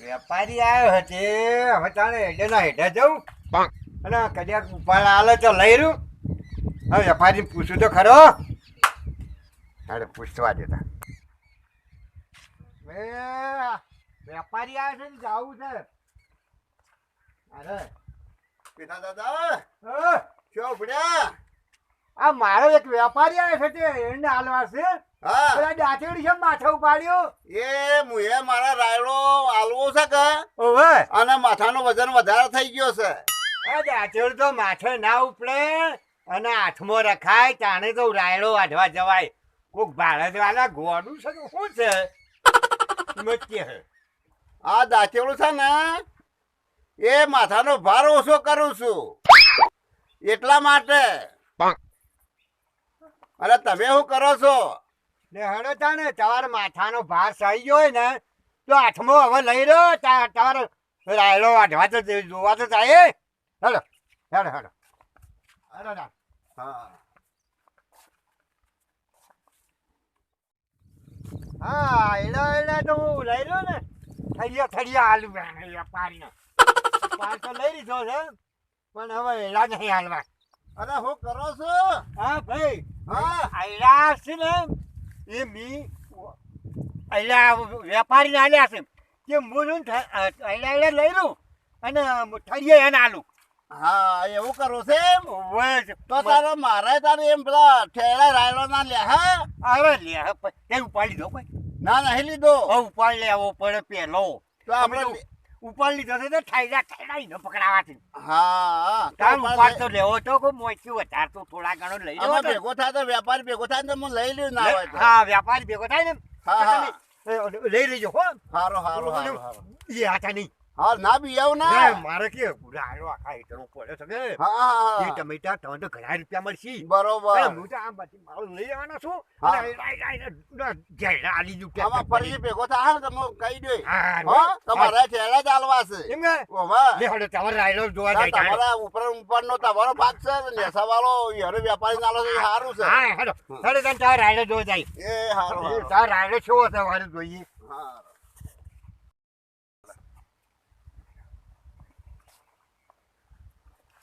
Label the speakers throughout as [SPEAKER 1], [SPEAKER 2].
[SPEAKER 1] વેપારી આવ્યો હતે હવે તારે હેડેના હેઠે જવું અને કદાચ ઉપાડ આલે તો લઈ રહ્યું. હવે વેપારી પૂછું તો ખરો. અરે પૂછવા દેતા. વેપારી આવ્યો છે ને જાવું છે. અરે.
[SPEAKER 2] પિતા દાદા ચોપડ્યા
[SPEAKER 1] આ મારો એક વેપારી આવ્યો છે તે એને હાલવા છે. પેલા દાંતેડી છે માથે ઉપાડ્યો?
[SPEAKER 2] એ મુએ મારા રાયડો આલવો છે કે?
[SPEAKER 1] ઓવે.
[SPEAKER 2] અને માથાનું વજન વધારે થઈ ગયો છે.
[SPEAKER 1] આ દાંતેડ તો માથે ના ઉપડે અને હાથમાં રખાય તાણે તો રાયડો વાઢવા જવાય. કોક ભારત વાળા ગોડું છે શું છે? હે.
[SPEAKER 2] આ દાંતેડું છે ને એ માથાનો ભાર ઓછો કરું છું. એટલા માટે. અરે તમે શું કરો છો?
[SPEAKER 1] ને હડો ને તમારે માથાનો ભાર સહી ગયો ને તો આઠમો હવે લઈ રહ્યો તમારો રાયડો વાઢવા તો જોવા તો થાય હડો હેડો હેડો હેડો
[SPEAKER 2] હા.
[SPEAKER 1] હા એડા એડા તો હું લઈ રહ્યો ને થળિયા થળિયા આલુ પાર તો લઈ લીધો છે પણ હવે એડા નહીં હાલવા.
[SPEAKER 2] અરે શું કરો છો?
[SPEAKER 1] હા ભાઈ.
[SPEAKER 2] હા
[SPEAKER 1] આયલા છે ને એ મી આયલા વેપારીને આલ્યા છે. કે આયલા આયલા લઈ લઉં અને ઠરીએ એને આલું
[SPEAKER 2] હા એવું કરો છે એમ? તો તારે મારે તારે એમ પેલા ઠેડા રાયલો ના લે હા?
[SPEAKER 1] આવે લે પ- ઉપાડી દો ભાઈ
[SPEAKER 2] ના ના લીધો.
[SPEAKER 1] હવે ઉપાડી લેવો પડે પેલો.
[SPEAKER 2] તો આપણે
[SPEAKER 1] ઉપાડ લીધો છે તો ઠાઈડા ઠાઈડા ઈને પકડાવાથી.
[SPEAKER 2] હા
[SPEAKER 1] તાર ઉપાડ તો લેવો તો કો મોચી વધાર તો થોડા ઘણો લઈ લેવો.
[SPEAKER 2] ભેગો થાય તો વેપારી ભેગો થાય ને તો હું લઈ લઉં ના હોય
[SPEAKER 1] હા વેપારી ભેગો થાય ને.
[SPEAKER 2] હા.
[SPEAKER 1] લઈ લેજો હો.
[SPEAKER 2] હારો હારો હારો
[SPEAKER 1] એ આટા નહીં.
[SPEAKER 2] હા ના બી આવ ના.
[SPEAKER 1] ના, મારે કે રાડો આખા હેઠળ પડે છે કે?
[SPEAKER 2] હા
[SPEAKER 1] એ ટમેટા તમને તો ઘણા રૂપિયા મળશે.
[SPEAKER 2] બરોબર.
[SPEAKER 1] હું તો આમ પછી માલ લઈ જવાનો છું. ના, ઘેરા આલી દઉં કે
[SPEAKER 2] આમાં ફરી ભેગો થાય. ને તમે કહી દઉં
[SPEAKER 1] હા,
[SPEAKER 2] તમારા તમારે ચાલવા છે.
[SPEAKER 1] એમ કે?
[SPEAKER 2] ઓવા
[SPEAKER 1] લે હડે તમારે રાયલો જોવા જાય
[SPEAKER 2] તમારા ઉપર ઉપર નો તમારો ભાગ છે. ને નેસા વાળો યાર વેપારી નાલો છે સારું છે.
[SPEAKER 1] હા હેડો. હેડો તને તારે રાયડો જોવા જાય.
[SPEAKER 2] એ હારું હારું.
[SPEAKER 1] રાયલો છો તમારે જોઈએ.
[SPEAKER 2] હા.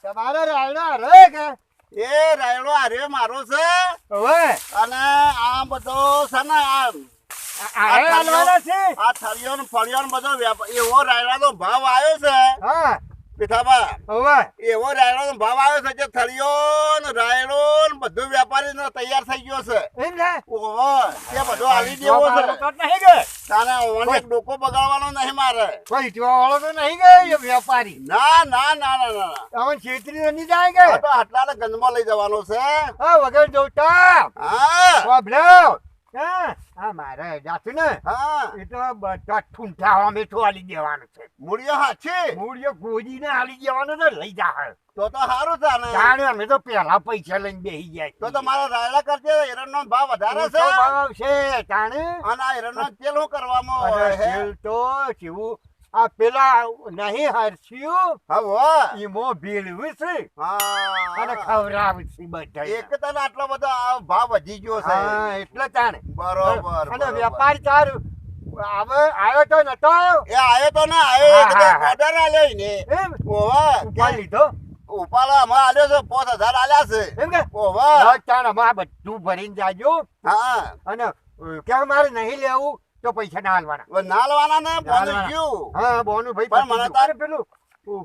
[SPEAKER 1] તમારે રાયડો હરે કે?
[SPEAKER 2] એ રાયડો હારે મારો છે.
[SPEAKER 1] હવે?
[SPEAKER 2] અને આ બધો છે ને આ
[SPEAKER 1] આ
[SPEAKER 2] થાળીઓ ને બધો એવો રાયડા નો ભાવ આવ્યો છે.
[SPEAKER 1] હા.
[SPEAKER 2] પીઠાબા
[SPEAKER 1] હવે.
[SPEAKER 2] એવો રાયડો ભાવ આવ્યો છે કે થળિયો ને રાયડો ને બધું વેપારી નો તૈયાર થઈ ગયો છે. ઓહો તે બધો આલી દેવો છે.
[SPEAKER 1] તો નહીં કે
[SPEAKER 2] તાને ઓને ડોકો બગાડવાનો નહીં મારે.
[SPEAKER 1] કોઈ વાળો તો નહીં ગયો વેપારી.
[SPEAKER 2] ના ના ના ના ના
[SPEAKER 1] આવન છેતરી નહીં જાય કે?
[SPEAKER 2] તો આટલા ગંદમાં લઈ જવાનો છે.
[SPEAKER 1] હા વગર જોતા.
[SPEAKER 2] હા.
[SPEAKER 1] વાબલો હા મારે જાતું ને?
[SPEAKER 2] હા.
[SPEAKER 1] એ તો બધા ઠૂંઠા મીઠું આલી દેવાનું છે.
[SPEAKER 2] મૂળિયો હાચી
[SPEAKER 1] મૂળિયો ગોજીને આલી દેવાનું તો લઈ જા
[SPEAKER 2] તો તો સારું તાને
[SPEAKER 1] જાણે અમે તો પેલા પૈસા લઈને બેસી જાય
[SPEAKER 2] તો તો મારા રાયડા કરજે એરંડનો ભાવ વધારે છે.
[SPEAKER 1] ભાવ છે જાણે.
[SPEAKER 2] અને આ એરંડનો તેલ કરવામાં
[SPEAKER 1] તેલ તો કેવું આ પેલા નહીં હરસ્યું
[SPEAKER 2] હવે?
[SPEAKER 1] ઈમો ભીડવું છે. અને ખવડાવું છે બધા
[SPEAKER 2] એક તને આટલો બધો ભાવ વધી ગયો છે.
[SPEAKER 1] એટલે તાણે.
[SPEAKER 2] બરોબર
[SPEAKER 1] અને. વેપારી તારું આવ્યો તો નતો આવ્યો?
[SPEAKER 2] એ આયો તો ને
[SPEAKER 1] હા.
[SPEAKER 2] ઓર્ડર આલ્યો ને
[SPEAKER 1] એમ?
[SPEAKER 2] ઓવા
[SPEAKER 1] લીધો?
[SPEAKER 2] ઉપાડો આમાં આલ્યો છે પાંચ હજાર આલ્યા છે.
[SPEAKER 1] એમ કે?
[SPEAKER 2] ઓવા.
[SPEAKER 1] હા, ચાલ બધું ભરીને જાજો.
[SPEAKER 2] હા.
[SPEAKER 1] અને કે મારે નહીં લેવું? તો પૈસા ના હાલવાના.
[SPEAKER 2] ના લેવાના ને બોલું ગયું.
[SPEAKER 1] હા બોનું ભાઈ
[SPEAKER 2] પણ મને તારે
[SPEAKER 1] પેલું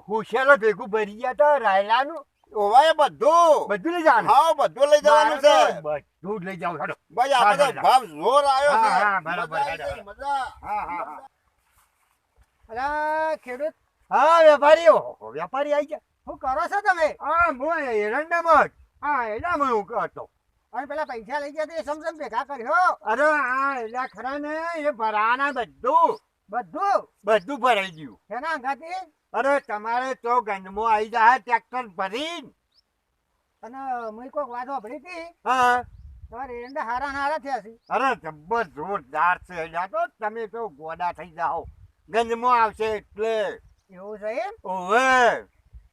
[SPEAKER 1] હુશેલો ભેગું ભરી ગયા તા રાયલાનું.
[SPEAKER 2] ઓવા બધું.
[SPEAKER 1] બધું લઈ જવાનું.
[SPEAKER 2] હા બધું લઈ જવાનું છે.
[SPEAKER 1] બધું લઈ જાવ હેડો
[SPEAKER 2] ભાઈ આપણે તો
[SPEAKER 1] હા, હા.
[SPEAKER 2] ભાવ જોર આવ્યો છે.
[SPEAKER 1] હા, બરાબર,
[SPEAKER 2] મજા આવી
[SPEAKER 1] બરાબર.
[SPEAKER 2] ગઈ, મજા.
[SPEAKER 1] હા હા હા. અલા ખેડૂત. હા વેપારીઓ. વેપારી આવી ગયા.
[SPEAKER 3] શું કરો છો તમે?
[SPEAKER 1] હા હું એરંડામાં. હા એરંડામાં હું હતો
[SPEAKER 3] અને પેલા પૈસા લઈ ગયા તો એ સમસમ ભેગા કર્યો
[SPEAKER 1] અરે આ એટલે ખરા ને એ ભરાના બધું.
[SPEAKER 3] બધું?
[SPEAKER 1] બધું ભરાઈ ગયું.
[SPEAKER 3] એના અંગાથી?
[SPEAKER 1] અરે તમારે તો ગંજમો આવી જાય ટ્રેક્ટર ભરી
[SPEAKER 3] અને મેં કોઈક વાત ભરી હતી?
[SPEAKER 1] હા.
[SPEAKER 3] તમારે એને હારા હારા થયા છે.
[SPEAKER 1] અરે જબ્બર જોરદાર છે. એટલે તો તમે તો ગોડા થઈ જાઓ. ગંજમો આવશે એટલે.
[SPEAKER 3] એવું છે એમ?
[SPEAKER 1] ઓવે.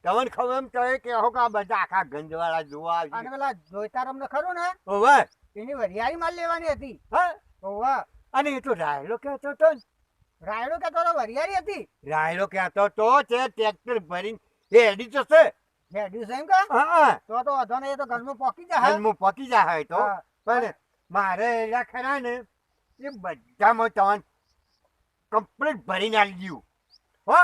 [SPEAKER 1] તમને ખબર એમ તો કે હો કા બધા આખા ગંજવાળા જોવા
[SPEAKER 3] અને પેલા જોઈતારામ ને ખરું ને?
[SPEAKER 1] ઓવે
[SPEAKER 3] એની વરિયાળી માલ લેવાની હતી.
[SPEAKER 1] હા?
[SPEAKER 3] ઓવે
[SPEAKER 1] અને એ તો રાયલો કહેતો તો ને
[SPEAKER 3] રાયડો કે તો વરિયાળી હતી.
[SPEAKER 1] રાયડો કહેતો તો તે ટ્રેક્ટર ભરીને એ એડી જશે
[SPEAKER 3] એડી છે એમ કે?
[SPEAKER 1] હા
[SPEAKER 3] તો તો વાંધો નહીં એ તો ઘરમાં પોકી જાય.
[SPEAKER 1] હલમું પકી જાય તો. પણ મારે એલા ખરા ને એ બધામાં તમને કમ્પ્લીટ ભરીને આવી ગયું હો?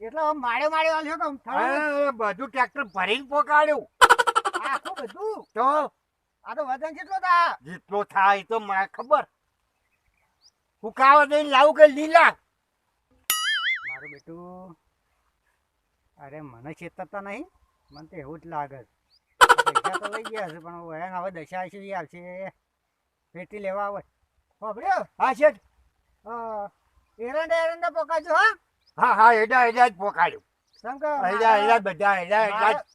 [SPEAKER 3] એટલે આમ માળે માળે વાળ્યો કે આમ.
[SPEAKER 1] હા, બધું ટ્રેક્ટર ભરીને પોકાડ્યું.
[SPEAKER 3] આખું બધું?
[SPEAKER 1] તો?
[SPEAKER 3] આ તો વજન કેટલો થા
[SPEAKER 1] જેટલો થાય તો મને ખબર. હુકાવા દઈને લાવું કે લીલા?
[SPEAKER 3] મારું બેટું અરે મને ચેતતા નહીં. મને તો એવું જ લાગે. પૈસા તો લઈ ગયા છે પણ વહેન હવે દશા સુધી આવશે પેટી લેવા આવે. ખબર્યો
[SPEAKER 1] હા છે
[SPEAKER 3] એરંડા એરંડા પકાજો હા?
[SPEAKER 1] હા હા એડા એડા જ પોકાડ્યું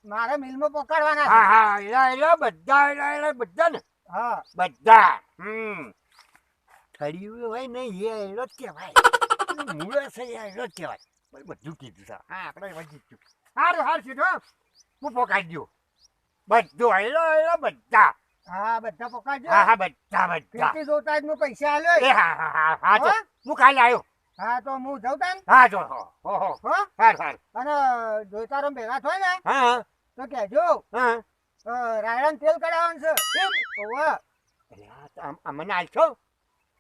[SPEAKER 3] મારે- મિલમાં પોકાડવાના
[SPEAKER 1] હા હા એડા એડા બધા એડા એડા બધા ને.
[SPEAKER 3] હા.
[SPEAKER 1] બધા હમ. થળિયું હોય ને એ એડો જ કહેવાય. મૂળ છે એ એડો જ કહેવાય. બધું કીધું છે. હા આપણે વધી સારું હાર સીધો. હું પોકાડી દઉં બધું એડો એડો બધા.
[SPEAKER 3] હા બધા પકડજો
[SPEAKER 1] હા હા બધા બધા.
[SPEAKER 3] જોતા જ પૈસા આલ્યો.
[SPEAKER 1] હા હા હા હા
[SPEAKER 3] હા?
[SPEAKER 1] હું કાલે આવ્યો
[SPEAKER 3] હા તો હું જાઉં તાન?
[SPEAKER 1] હા જો હો હો હો.
[SPEAKER 3] હો?
[SPEAKER 1] હાર હાર.
[SPEAKER 3] અને ભેગા થાય ને
[SPEAKER 1] હા.
[SPEAKER 3] તો કહેજો
[SPEAKER 1] હા.
[SPEAKER 3] રાયણ તેલ કઢાવવાનું છે.
[SPEAKER 1] કેમ?
[SPEAKER 3] ઓવા
[SPEAKER 1] મને આલશો?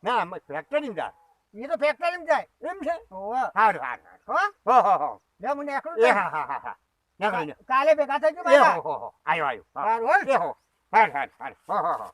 [SPEAKER 1] ના ફેક્ટરી જાય.
[SPEAKER 3] એ તો ફેક્ટરી જાય.
[SPEAKER 1] એમ છે?
[SPEAKER 3] ઓવે
[SPEAKER 1] હાર હાર હાર.
[SPEAKER 3] હો?
[SPEAKER 1] હો હો હો.
[SPEAKER 3] લે મને એકલું
[SPEAKER 1] હા હા હા હા. ના ના
[SPEAKER 3] કાલે ભેગા થજો
[SPEAKER 1] ગયો
[SPEAKER 3] બાબા
[SPEAKER 1] હો હો હો. આયો આયો. હા.
[SPEAKER 3] હો.
[SPEAKER 1] હો. હાર હાર હાર. હો હો હો.